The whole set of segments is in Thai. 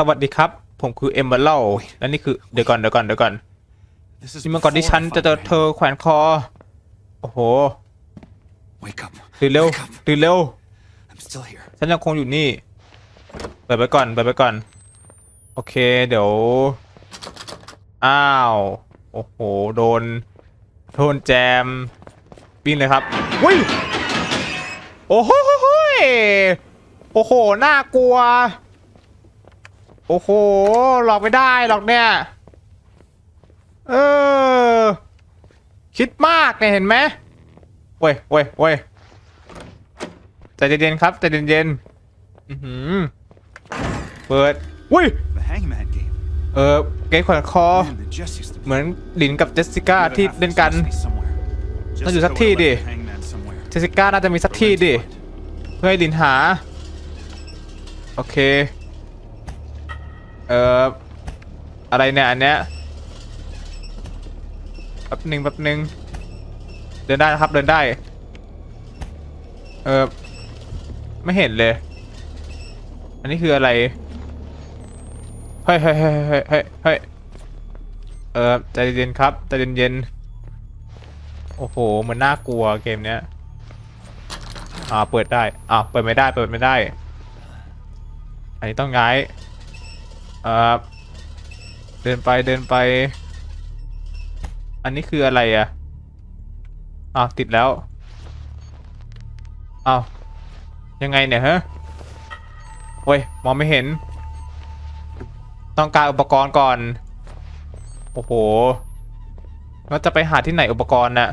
สวัสดีครับ ผมคือเอมเบอร์เล่าและนี่คือเดี๋ยวก่อนเดี๋ยวก่อนเดี๋ยวก่อน This is นี่มันก่อนที่ฉัน before I จะเจอ find เธอแขวนคอ โอ้โห my- Wake up. ตื่นเร็ว Wake up. ตื่นเร็ว I'm still here. ฉันยังคงอยู่นี่เปิดไปก่อนเปิดไปก่อน โอเคเดี๋ยว อ้าว โอ้โห โดน โดนแจมวิ่งเลยครับวิโอ้โหโอ้โห น่ากลัว โอ้โห หลอกไม่ได้หรอกเนี่ย เออ คิดมากเนี่ยเห็นไหมเว้ยเว้ยเว้ยใจเย็นๆครับใจเย็นๆอื้อหือเปิดอุ้ย The Hangman game. เออเกมขวัญคอ Man, the Jess used to be. เหมือนลินกับเจสสิก้า Either ที่ half of เล่น this กัน must be somewhere. ต้องอยู่สัก Jessica ที่ would ดิ have left the Hangman somewhere. เจสสิก้าน่าจะมีสักที่ดิ For Lynn to find. เพื่อให้ลินหา โอเค เอออะไรเนี่ยอันเนี้ยแป๊บหนึ่งแป๊บหนึ่งเดินได้นะครับเดินได้ เออไม่เห็นเลย อันนี้คืออะไรเฮ้ยเฮ้ยเฮ้ยเฮ้ยเฮ้ยเออใจเย็นครับใจเย็นๆโอ้โหเหมือนน่ากลัวเกมเนี้ยอ่าเปิดได้อ่าเปิดไม่ได้เปิดไม่ได้ อันนี้ต้องย้าย อ่อเดินไปเดินไป อันนี้คืออะไรอะอ้าวติดแล้วอ้าวยังไงเนี่ยฮะโอ้ยมองไม่เห็น ต้องการอุปกรณ์ก่อน โอ้โหแล้วจะไปหาที่ไหนอุปกรณ์น่ะ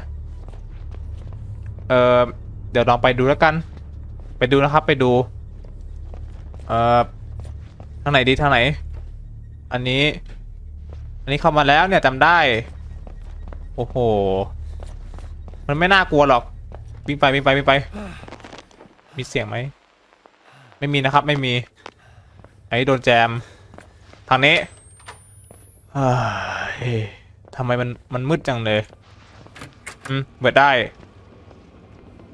เออเดี๋ยวลองไปดูแล้วกัน ไปดูนะครับไปดู เอ่อทางไหนดีทางไหน อันนี้ อันนี้เข้ามาแล้วเนี่ยจำได้ โอ้โห มันไม่น่ากลัวหรอกวิ่งไปวิ่งไปวิ่งไป มีเสียงไหม ไม่มีนะครับ ไม่มี ไอ้โดนแจม ทางนี้เฮ้ยทำไมมันมันมืดจังเลย อืมเปิดได้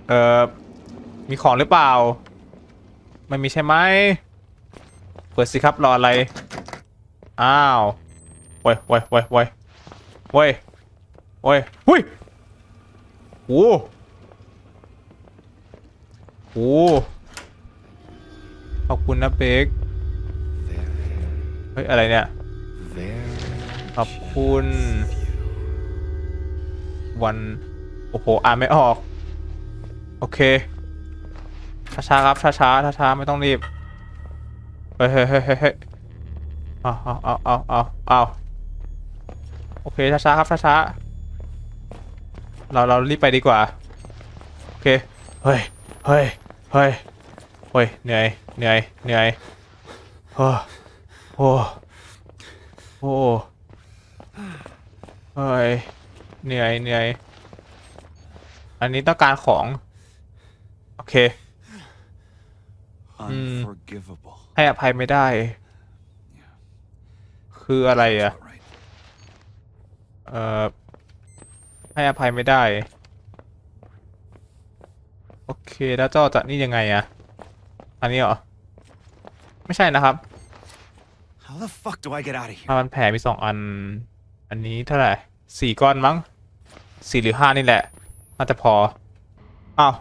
เอ่อ มีของหรือเปล่า ไม่มีใช่ไหม เปิดสิครับรออะไร อ้าวโว้ยโว้ยโว้ยโว้ยโว้ยโว้ยหุ้ยโอ้โหขอบคุณนะเป๊กเฮ้ย อะไรเนี่ย Very ขอบคุณ วัน โอ้โห อ่านไม่ออก โอเค ช้าๆ ครับ ช้าๆ ช้าๆ ไม่ต้องรีบ เฮ้ยเฮ้ยเฮ้ย เฮ้ยเฮ้ยเอาเอาเอาเอาเอาเอาโอเคช้าๆครับช้าๆเราเรารีบไปดีกว่า โอเค เฮ้ย เฮ้ย เฮ้ย เฮ้ย เหนื่อย เหนื่อย เหนื่อยโอ้โอ้โอ้เฮ้ย เหนื่อย เหนื่อย อันนี้ต้องการของ โอเค unforgivable. ให้อภัยไม่ได้ คืออะไรอะ All right. เอ่อ ให้อภัยไม่ได้ โอเค แล้วเจ้าจะนี่ยังไงอะอันนี้เหรอ ไม่ใช่นะครับ How the fuck do I get out of here? ผ้าพันแผลมีสองอัน อันนี้เท่าไหร่สี่ก้อนมั้งสี่หรือห้านี่แหละ น่าจะพอ อ้าว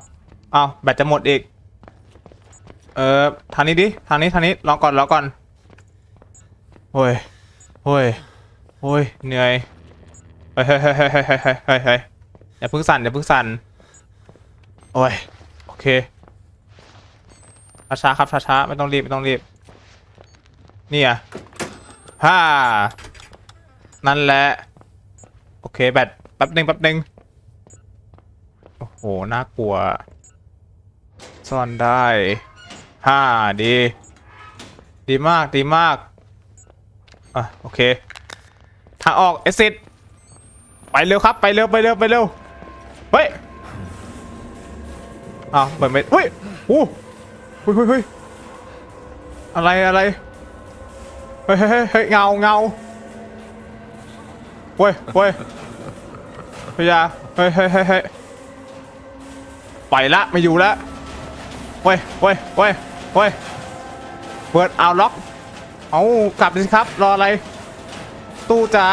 อ้าว แบตจะหมดอีก เออทางนี้ดิ ทางนี้ ทางนี้รอก่อนรอก่อนโอ้ยโโอ้ยโอ้ยเหนื่อยเฮ้ยเฮ้ยเฮ้ยเฮ้ยเฮ้ยเฮ้ยเฮ้ยอย่าพึ่งสั่นอย่าเพึ่งสั่นโอ้ยโอเคช้าช้ครับช้าช้ไม่ต้องรีบไม่ต้องรีบนี่อะฮ่านั่นแหละโอเคแบตแป๊บหนึ่งแป๊บหนึ่งโอ้โหน่ากลัว ซ่อนได้ห้าดี ดีมากดีมาก อะโอเคทางออกเอซิดไปเร็วครับไปเร็วไปเร็วไปเร็วเฮ้ยอ้าวเปิดไม่เฮ้ยโอ้เฮ้ยเฮ้ยเฮ้ยอะไรอะไรเฮ้ยเฮ้ยเฮ้ยเงาเงาเว้ยเว้ยพยาเฮ้ยเฮ้ยเฮ้ยเฮ้ยไปละไม่อยู่ละเว้ยเว้ยเว้ยเว้ยเปิดเอาล็อก เอากลับดิครับ รออะไร ตู้จ๋า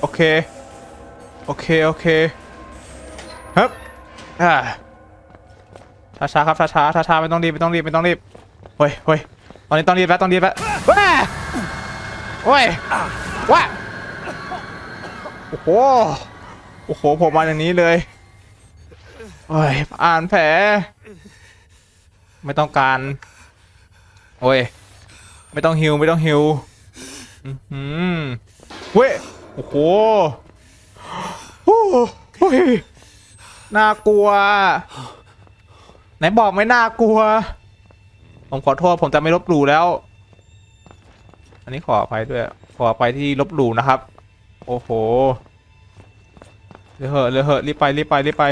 โอเค โอเค โอเคฮึบอ่าช้าช้าๆครับช้าช้าช้าช้าๆไม่ต้องรีบไม่ต้องรีบไม่ต้องรีบเฮ้ยเฮ้ยตอนนี้ต้องรีบแล้วต้องรีบแล้วว้าโอ้ยว้าโอ้โหโอ้โหผมมาอย่างนี้เลยโอ้ยอ่านแผลไม่ต้องการ โอ้ย ไม่ต้องฮิวไม่ต้องฮิวอือหือเว้ยโอ้โหโอ้โหเฮ้ยน่ากลัว ไหนบอกไม่น่ากลัว ผมขอโทษผมจะไม่ลบหลู่แล้ว อันนี้ขออภัยด้วย ขออภัยที่ลบหลู่นะครับ โอ้โหเรือเหอะเรือเหอะรีบไปรีบไปรีบไป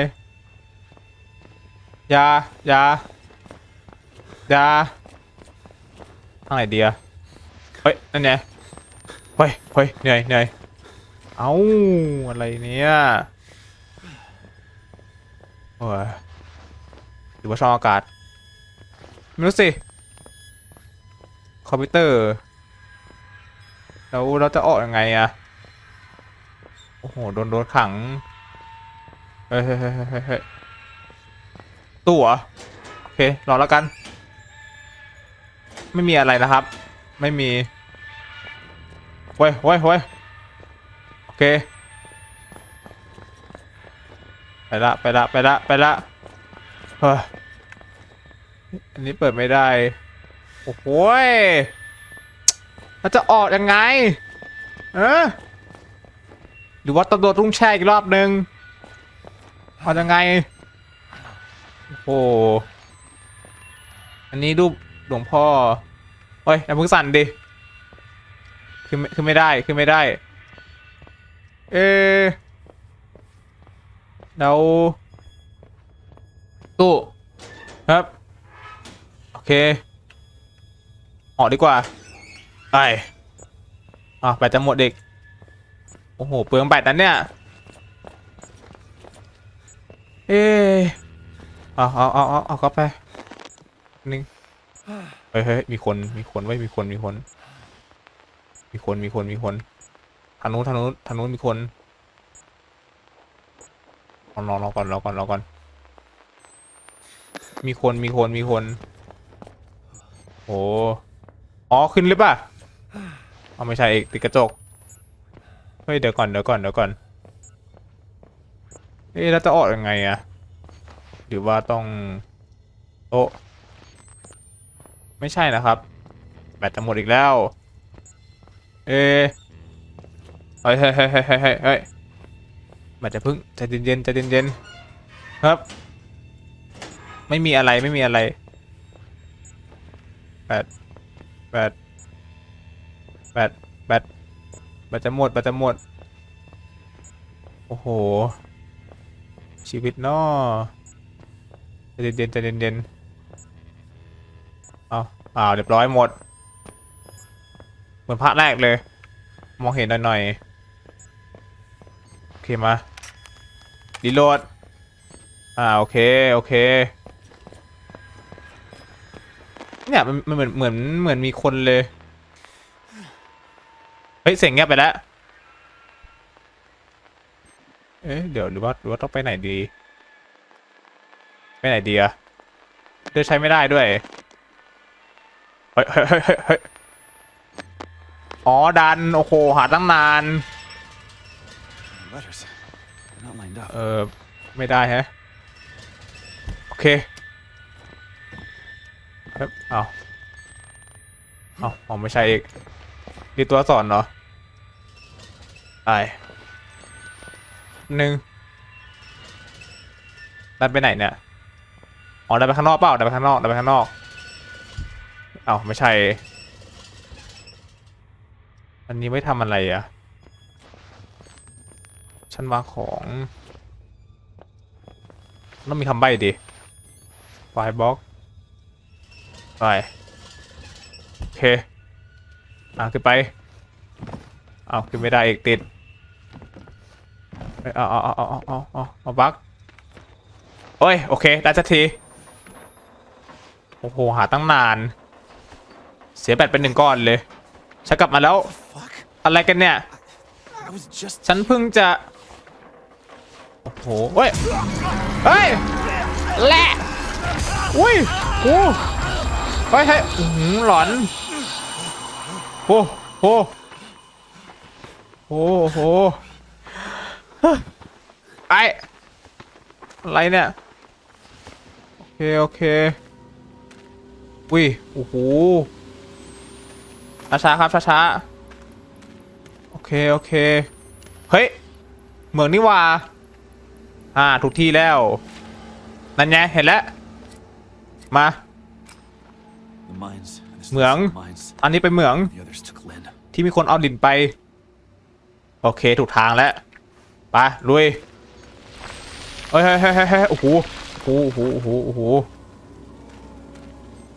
อย่าอย่าอย่าางไหนเดียเฮ้ย นั่นไงเฮ้ยเฮ้ยเหนื่อยเหนื่อยเอ้า อะไรเนี่ยโอ้ยหรือว่าช่องอากาศไม่รู้สิ คอมพิวเตอร์ แล้วเราจะออกยังไงอะโอ้โห โดนโดนขัง เฮ้ยเฮ้ยเฮ้ยเฮ้ยเฮ้ยตู้เหรอโอเค รอแล้วกัน ไม่มีอะไรนะครับ ไม่มีเว้ยเว้ยเว้ยโอเค ไปละ ไปละ ไปละ ไปละ เฮ้ย อันนี้เปิดไม่ได้ โอ้โหยมันจะออกยังไง เออหรือว่าตำรวจรุ่งแช่อีกรอบหนึ่งออกยังไง โอ้โห อันนี้รูป หลวงพ่อเฮ้ยอย่าเพิ่งสั่นดิขึ้นไม่ขึ้นไม่ได้ขึ้นไม่ได้ เอะแล้วตู้ครับ โอเคออกดีกว่าไปอะแบตจะหมดเด็กโอ้โหเปลืองแบตนั้นเนี่ย เออเอาเอาเอาเอาเอาเข้าไปหนึ่ง เฮ้ยเฮ้ยมีคนมีคนไว้มีคนมีคน มีคนมีคนมีคนทางนู้นทางนู้นทางนู้นมีคนรอรอรอก่อนรอก่อนรอก่อน มีคนมีคนมีคนโอ้อ๋อขึ้นหรือปล่าเอาไม่ใช่อีกติดกระจกเฮ้ยเดี๋ยวก่อนเดี๋ยวก่อนเดี๋ยวก่อนเอ๊ะแล้วจะออกยังไงอะหรือว่าต้องโต๊ะ ไม่ใช่นะครับ แบตจะหมดอีกแล้ว เอเฮ้ยเฮ้ยเฮ้ยเฮ้ยเฮ้ยเฮ้ยเฮ้ยแบตจะพึ่งใจเย็นๆใจเย็นๆครับ ไม่มีอะไรไม่มีอะไรแบตแบตแบตแบตแบตจะหมดแบตจะหมด โอ้โห ชีวิตนอใจเย็นๆใจเย็นๆ เอาอ้าวเรียบร้อยหมด เหมือนพระแรกเลย มองเห็นหน่อยๆโอเคมาดีโหลดอ่าโอเคโอเคเนี่ยมันมันเหมือนเหมือนเหมือนมีคนเลย เฮ้ยเสียงเงียบไปแล้ว เอ๊ะเดี๋ยวหรือว่าหรือว่าต้องไปไหนดี ไปไหนดีอะเดินใช้ไม่ได้ด้วย เฮ้ยเฮ้ยเฮ้ยเฮ้ยเฮ้ยอ๋อ ดัน โอ้โห หาตั้งนาน Letters. They're not lined up. เออ ไม่ได้ฮะ โอเคเฮ้ยเอาเอาเอาไม่ใช่อีกนี่ตัวสอนเหรอไปหนึ่งดันไปไหนเนี่ย อ๋อดันไปข้างนอกเปล่าดันไปข้างนอกดันไปข้างนอก เอาไม่ใช่ อันนี้ไม่ทำอะไรอะฉันวางของต้องมีคำใบ้ดิไฟบล็อกไปโอเค อะขึ้นไปเอาขึ้นไม่ได้อีกติดเอ้ยเอาเอาเอาเอาเอาเอาเอาบักโอ้ย โอเค ได้สักที โอ้โห หาตั้งนาน เสียแบตเป็นหนึ่งก้อนเลยฉันกลับมาแล้ว Fuck. อะไรกันเนี่ย I was just. ฉันเพิ่งจะ โอ้โหเฮ้ย เฮ้ย แหละอุ้ยโอ้เฮ้ยเฮ้ยอื้อหือหลอน โอ้โหโอ้โหไออะไรเนี่ย โอเค โอเคอุ้ยโอ้โห ช้าๆครับช้าๆโอเคโอเคเฮ้ยเหมืองนี่หว่าอ่าถูกที่แล้วนั่นไงเห็นแล้วมา The mines. This is Muang. the mines. อันนี้เป็นเหมือง The others took Lynn. ที่มีคนเอาดินไป โอเคถูกทางแล้วไปลุยเฮ้ยเฮ้ยเฮ้ยเฮ้ยเฮ้ยโอ้โหโอ้โหโอ้โหโอ้โห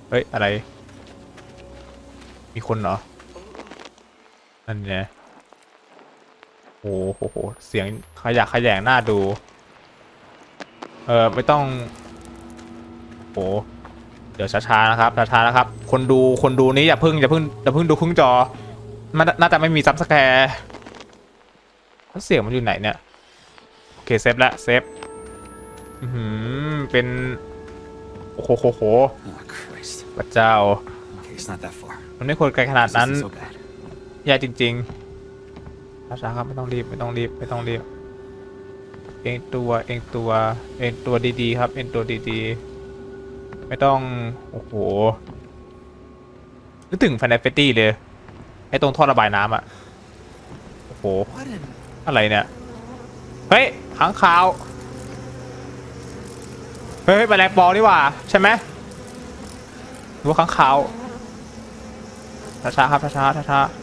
เฮ้ยอะไร มีคนเหรอ นั่นไงโอ้โหโหเสียงขยะแขยงหน้าดู เออไม่ต้อง โอ้เดี๋ยวช้าๆนะครับช้าๆนะครับ คนดูคนดูนี้อย่าเพิ่งอย่าเพิ่งอย่าเพิ่งดูครึ่งจอ มันน่าจะไม่มีซับสแคร์แล้วเสียงมันอยู่ไหนเนี่ย โอเคเซฟแล้วเซฟอือหือเป็น โอ้โหโหโห Oh, Christ. พระเจ้า Okay, it's not that far. มันไม่ควรไกลขนาด This นั้น isn't so bad. แย่จริงๆช้าๆครับไม่ต้องรีบไม่ต้องรีบไม่ต้องรีบ เองตัวเองตัวเองตัวดีๆครับ เองตัวดีๆ ไม่ต้อง โอ้โหนึกถึงแฟนเฟตตี้เลยไอ้ตรงท่อระบายน้ำอะโอ้โห What in? อะไรเนี่ย เฮ้ยขังขาว เฮ้ยแมลงปอนี่หว่า ใช่ไหมหรือว่าขังขาว ช้าๆครับช้าๆช้าๆ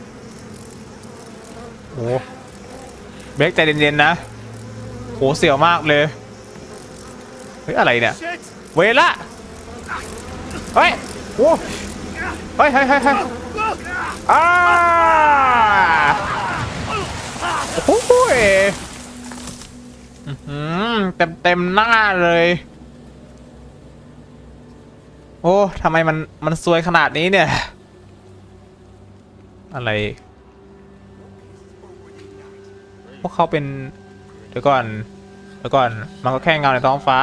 โอ้เบรกใจเย็นๆนะโหเสียวมากเลยเฮ้ยอะไรเนี่ยเวละเฮ้ยโอ้เฮ้ยเฮ้ยเฮ้ยเฮ้ยอ้าโอ้โหยอื้อหือเต็มเต็มหน้าเลย โอ้ทำไมมันมันซวยขนาดนี้เนี่ย อะไร พวกเขาเป็น เดี๋ยวก่อน เดี๋ยวก่อน มันก็แค่เงาในท้องฟ้า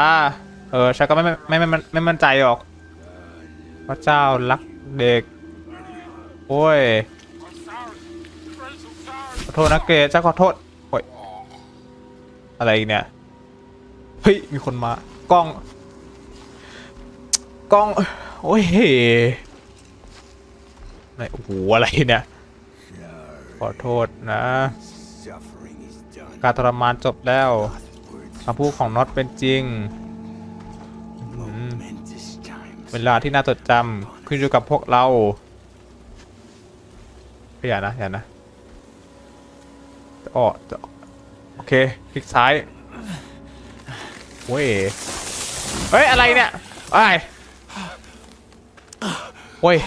เออฉันก็ไม่ไม่ไม่ไม่ไม่มั่นใจหรอก พระเจ้ารักเด็ก โอ้ย ขอโทษนะเกรดฉันขอโทษ โอ้ย อะไรเนี่ย เฮ้ย มีคนมา กล้อง กล้อง โอ้ยไหนโอ้โห อะไรเนี่ย ขอโทษนะ การทรมานจบแล้วคำพูดของน็อตเป็นจริง เวลาที่น่าจดจำขึ้นอยู่กับพวกเราไม่อย่านะอย่านะจะออจะอโอเค คลิกซ้ายเว้ย เฮ้ย อะไรเนี่ยไอ้ยโอ้ย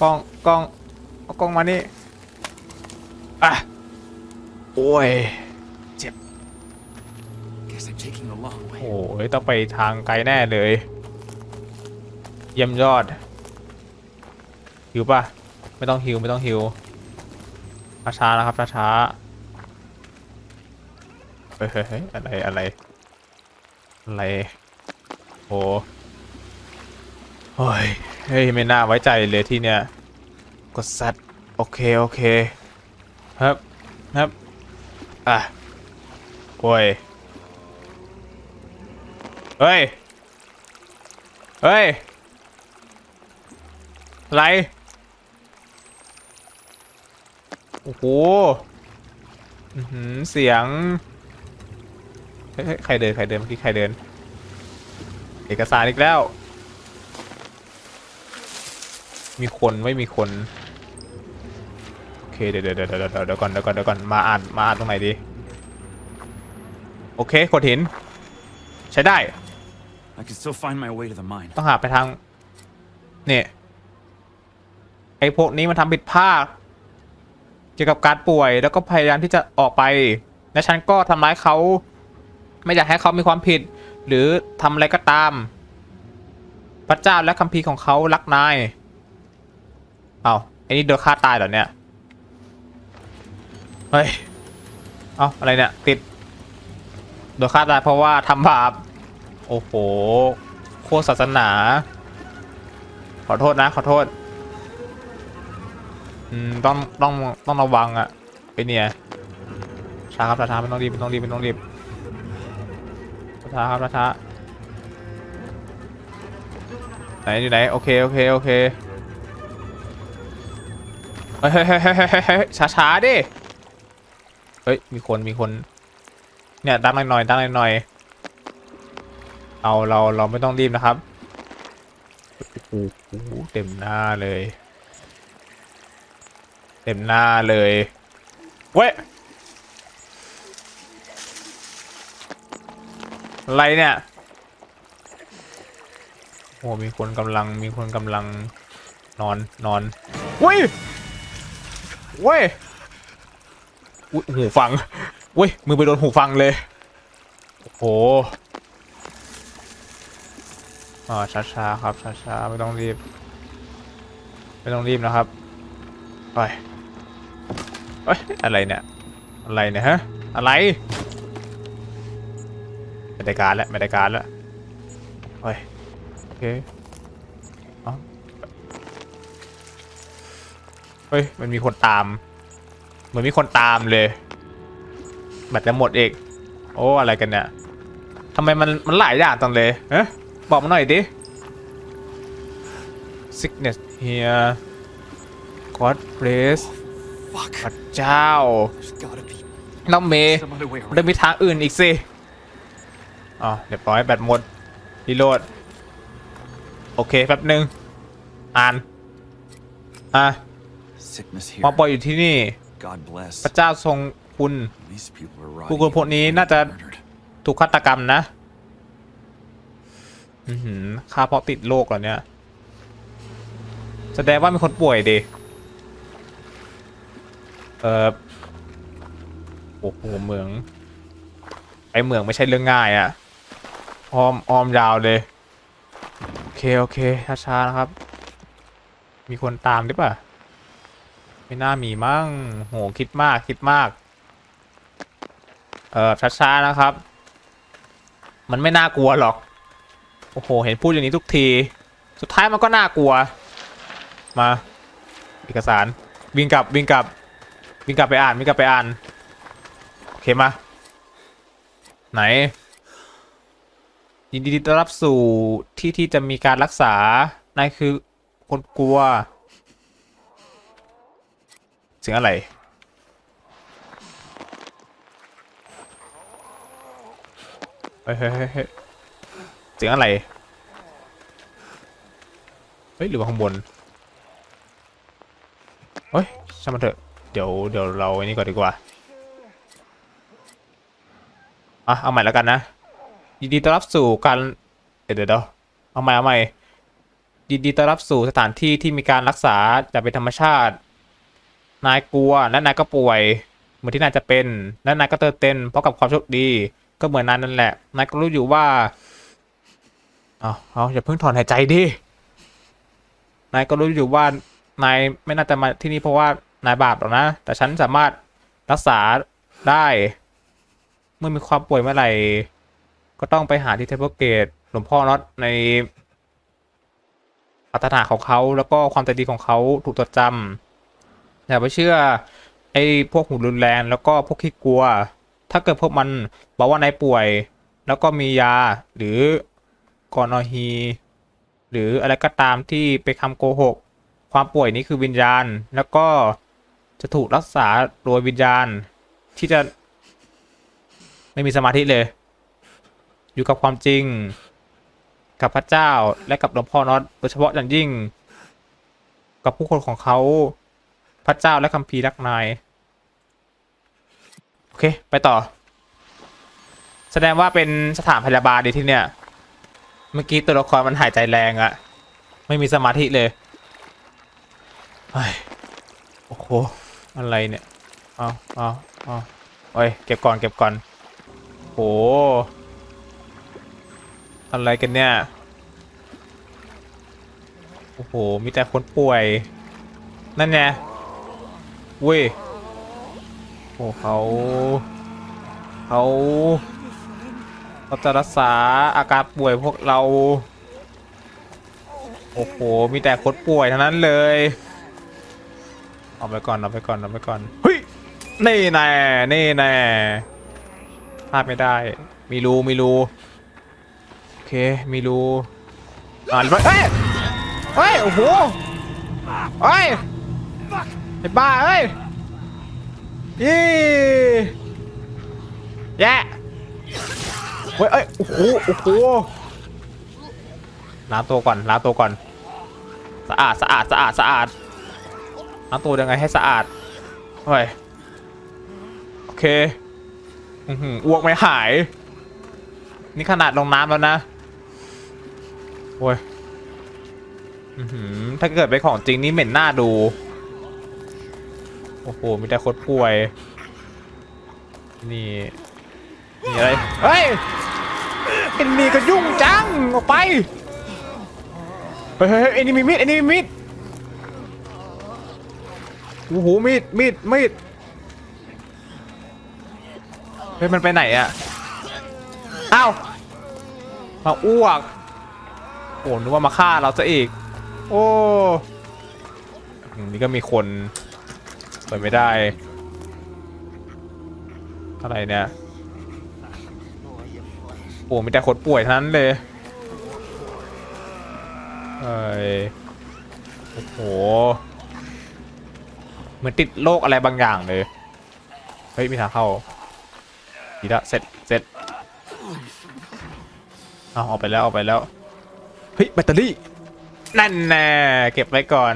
กล้อง กล้องเอากล้องมานี่ อะ โอ้ย Guess I'm taking the long โอ้ way. ยต้องไปทางไกลแน่เลย เยี่ยมยอด หิวป่ะไม่ต้องหิว ไม่ต้องหิว ช้าๆนะครับ ช้าๆเฮ้ยเฮ้ยเฮ้ยอะไร อะไร อะไร โอ้โอ้ย เฮ้ย ไม่น่าไว้ใจเลยที่เนี้ยกดซัดโอเค โอเค ครับครับอะโอ้ยเฮ้ยเฮ้ยอะไรโอ้โหเสียงใครเดินใครเดินเมื่อกี้ใครเดิน เอกสารอีกแล้ว มีคนไม่มีคน เคเดี๋ยวเดี๋ยวเดี๋ยวเดี๋ยวเดี๋ยวก่อนเดี๋ยวก่อนเดี๋ยวก่อนมาอ่านมาอ่านตรงไหนดี โอเคกดหิน ใช้ได้ I can still find my way to the mine. ต้องหาไปทางเนี่ยไอ้พวกนี้มันทำผิดพลาดเกี่ยวกับการป่วยแล้วก็พยายามที่จะออกไปและฉันก็ทำร้ายเขา ไม่อยากให้เขามีความผิด หรือทำอะไรก็ตาม พระเจ้าและคัมภีร์ของเขารักนายเอาไอ้นี่โดนฆ่าตายเหรอเนี่ย เฮ้ย เอาอะไรเนี่ย ติด โดนฆ่าตายเพราะว่าทำบาป โอ้โห โคตรศาสนา ขอโทษนะ ขอโทษ อืม ต้อง ต้อง ต้องระวังอะไอเนี่ยช้าครับช้าๆไม่ต้องรีบไม่ต้องรีบไม่ต้องรีบช้าครับช้าไหนอยู่ไหนโอเคโอเคโอเคเฮ้ยเฮ้ยเฮ้ยเฮ้ยเฮ้ยช้าช้าดิ เฮ้ย มีคนมีคน เนี่ยดังหน่อยๆดังหน่อยๆเอาเราเราไม่ต้องรีบนะครับโอ้โหเต็มหน้าเลย เต็มหน้าเลยเว้ยอะไรเนี่ยโอ้มีคนกำลังมีคนกำลังนอนนอนเว้ยเว้ย อุ๊ยหูฟังเว้ยมือไปโดนหูฟังเลย โอ้โหอ่าช้าๆครับช้าๆไม่ต้องรีบ ไม่ต้องรีบนะครับไปเอ้ยอะไรเนี่ยอะไรเนี่ยฮะอะไรไม่ได้การแล้วไม่ได้การแล้วเฮ้ยโอเคอ้าเฮ้ยมันมีคนตาม เหมือนมีคนตามเลยแบตจะหมดอีกโอ้อะไรกันเนี่ยทำไมมันมันหลายอย่างจังเลยเอ๊ะบอกมาหน่อยดิ sickness here God bless Fuck. พระเจ้า There's gotta be น้องเมย์ some other way มันได้ around. มีทางอื่นอีกสิอ๋อเรียบร้อยแบตหมดรีโหลดโอเคแป๊บหนึ่งอ่านอะ Sickness มา here. ปล่อยอยู่ที่นี่ God bless. พระเจ้าทรงคุณ These people are ผู้ rotting คนพวกนี้ and น่าจะ murdered. ถูกฆาตกรรมนะอือหือค่าเพราะติดโรคเหรอเนี่ย แสดงว่ามีคนป่วยดิ เออโอ้โหเหมือง ไอเหมืองไม่ใช่เรื่องง่ายอะอ้อมอ้อมยาวเลย โอเค โอเคช้าๆนะครับ มีคนตามหรือเปล่า ไม่น่ามีมั้งโหคิดมากคิดมาก เออช้าๆนะครับ มันไม่น่ากลัวหรอก โอ้โห เห็นพูดอย่างนี้ทุกที สุดท้ายมันก็น่ากลัว มา เอกสาร วิ่งกลับวิ่งกลับ วิ่งกลับไปอ่านวิ่งกลับไปอ่าน โอเคมา ไหน ยินดีต้อนรับสู่ที่ที่จะมีการรักษานายคือคนกลัว เสียงอะไร เฮ้ยเฮ้ยเฮ้ยเสียงอะไร เฮ้ยหรือว่าข้างบน เฮ้ยช่างมันเถอะ เดี๋ยวเดี๋ยวเราไอ้นี่ก่อนดีกว่า อะเอาใหม่แล้วกันนะ ยินดีต้อนรับสู่การ เดี๋ยวเดี๋ยวเอาใหม่เอาใหม่ยินดีต้อนรับสู่สถานที่ที่มีการรักษาแบบเป็นธรรมชาติ นายกลัวและนายก็ป่วย เหมือนที่นายจะเป็น และนายก็เติมเต็มเพราะกับความโชคดี ก็เหมือนนายนั่นแหละ นายก็รู้อยู่ว่าเอาเอาอย่าเพิ่งถอนหายใจดิ นายก็รู้อยู่ว่านายไม่น่าจะมาที่นี่เพราะว่านายบาปหรอกนะ แต่ฉันสามารถรักษาได้ เมื่อมีความป่วยเมื่อไหร่ ก็ต้องไปหาที่เทเบิลเกตหลวงพ่อน็อตในอัตถาของเขาแล้วก็ความใจดีของเขาถูกจดจำ อย่าไปเชื่อไอ้พวกหูรุนแรงแล้วก็พวกขี้กลัว ถ้าเกิดพวกมันบอกว่านายป่วย แล้วก็มียาหรือกอนอฮีหรืออะไรก็ตามที่เป็นคำโกหก ความป่วยนี้คือวิญญาณ แล้วก็จะถูกรักษาโดยวิญญาณ ที่จะไม่มีสมาธิเลย อยู่กับความจริง กับพระเจ้าและกับหลวงพ่อนอตโดยเฉพาะอย่างยิ่ง กับผู้คนของเขา พระเจ้าและคัมภีร์รักนาย โอเค ไปต่อ แสดงว่าเป็นสถานพยาบาลดีที่เนี่ย เมื่อกี้ตัวละครมันหายใจแรงอะไม่มีสมาธิเลยเฮ้ยโอ้โห อะไรเนี่ยเอาเอาเอาโอ้ย เก็บก่อน เก็บก่อนโห อะไรกันเนี่ย โอ้โห มีแต่คนป่วย นั่นไง เว้ยโอ้เขาเขาเขาจะรักษาอาการป่วยพวกเรา โอ้โห มีแต่คนป่วยทั้งนั้นเลย เอาไปก่อน เอาไปก่อน เอาไปก่อน เฮ้ย นี่แน่ นี่แน่พลาดไม่ได้ มีรู มีรู โอเค มีรูอ่านไปเฮ้ย เฮ้ย โอ้โหเฮ้ย ไอ้บ้าเอ้ยยี่แย่เฮ้ยเอ้ย โอ้โห โอ้โหล้างตัวก่อนล้างตัวก่อน สะอาด สะอาด สะอาด สะอาดล้างตัวยังไงให้สะอาด เฮ้ย โอเคอื้มอ้วกไม่หาย นี่ขนาดลงน้ำแล้วนะโอ้ยอือหือถ้าเกิดเป็นของจริงนี่เหม็นหน้าดู โอ้โห มีแต่คนป่วย นี่นี่อะไร เฮ้ยไอ้นี่ก็ยุ่งจัง ออกไป เฮ้ยเฮ้ยเอ้นี่มีมีดไอ้นี่มีมีด โอ้โห มีด มีด มีด เฮ้ย มันไปไหนอะอ้าว มาอ้วก โอ้นึกว่ามาฆ่าเราซะอีก โอ้นี่ก็มีคน ปิดไม่ได้ อะไรเนี่ยโอ้มีแต่คนป่วยทั้นั้นเลยเอ้ยโอ้โหเหมือนติดโรคอะไรบางอย่างเลย เฮ้ย มีทางเข้าดีละเสร็จเสร็จเอาออกไปแล้วออกไปแล้ว เฮ้ย แบตเตอรี่ นั่นแน่เก็บไว้ก่อน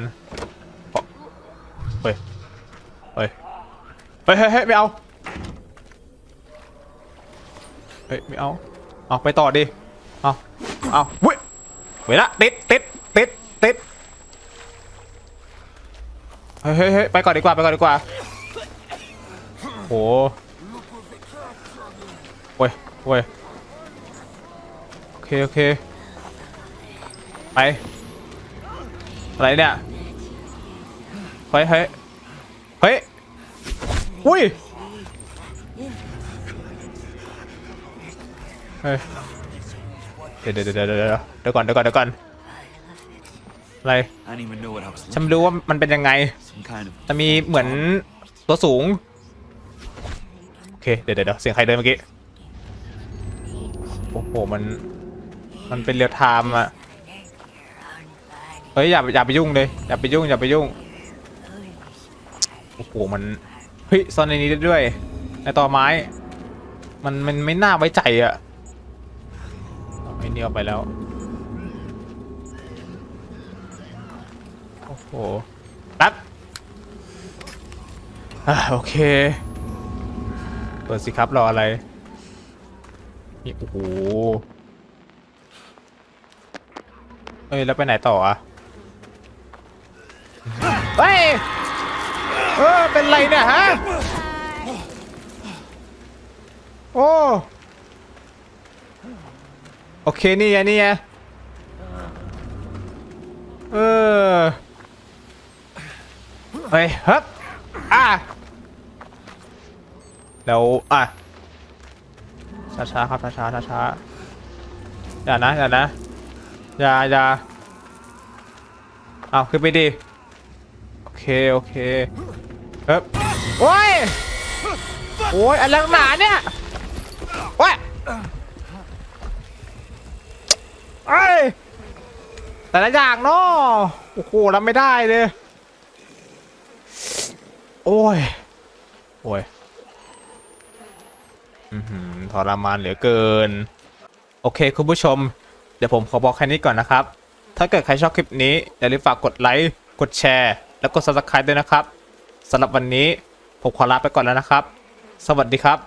เฮ้ย เฮ้ย เฮ้ยเฮ้ยเฮ้ไม่เอา เฮ้ยไม่เอา เอาไปต่อดิ เอาเอาเว้ยเวลาติดติดติดติดเฮ้ยเฮ้ยไปก่อนดีกว่าไปก่อนดีกว่าโหโว้ยโว้ยโอเคโอเคไปอะไรเนี่ยเฮ้ยเฮ้ยเฮ้ย อุ้ยเฮ้ยเดี๋ยวเดี๋ยวเดี๋ยวเดี๋ยวก่อนเดี๋ยวก่อนเดี๋ยวก่อนอะไรฉันไม่รู้ว่ามันเป็นยังไงจะมีเหมือนตัวสูงโอเคเดี๋ยวเดี๋ยวเดี๋ยวเสียงใครเดินเมื่อกี้โอ้โหมันมันเป็นเรียลไทม์อะเฮ้ยอย่าอย่าไปยุ่งเลยอย่าไปยุ่งอย่าไปยุ่งโอ้โหมัน เฮ้ยซ่อนในนี้ได้ด้วย ในตอไม้ มันมันไม่น่าไว้ใจอะไอ้นี่ออกไปแล้ว โอ้โหแป๊บอ่าโอเค เปิดสิครับรออะไร นี่โอ้โหเอ้ยแล้วไปไหนต่ออะเฮ้ย เออเป็นไรเนี่ยฮะ โอ้ โอเค นี่ไงนี่ไงเออเฮ้ยฮึบอะแล้วอะช้าๆครับช้าๆช้าๆอย่านะอย่านะอย่าอย่าเอาขึ้นไปดิโอเค โอเค เฮ้ยโอ้ยโอ้ยอะไรหนาเนี่ยโอ้ยเอ้ยแต่ละอย่างเนาะโอ้โหรับไม่ได้เลย โอ้ย โอ้ยอือหือทรมานเหลือเกิน โอเค คุณผู้ชม เดี๋ยวผมขอบอกแค่นี้ก่อนนะครับ ถ้าเกิดใครชอบคลิปนี้ อย่าลืมฝากกดไลค์ กดแชร์ แล้วกด subscribe ด้วยนะครับ สำหรับวันนี้ผมขอลาไปก่อนแล้วนะครับ สวัสดีครับ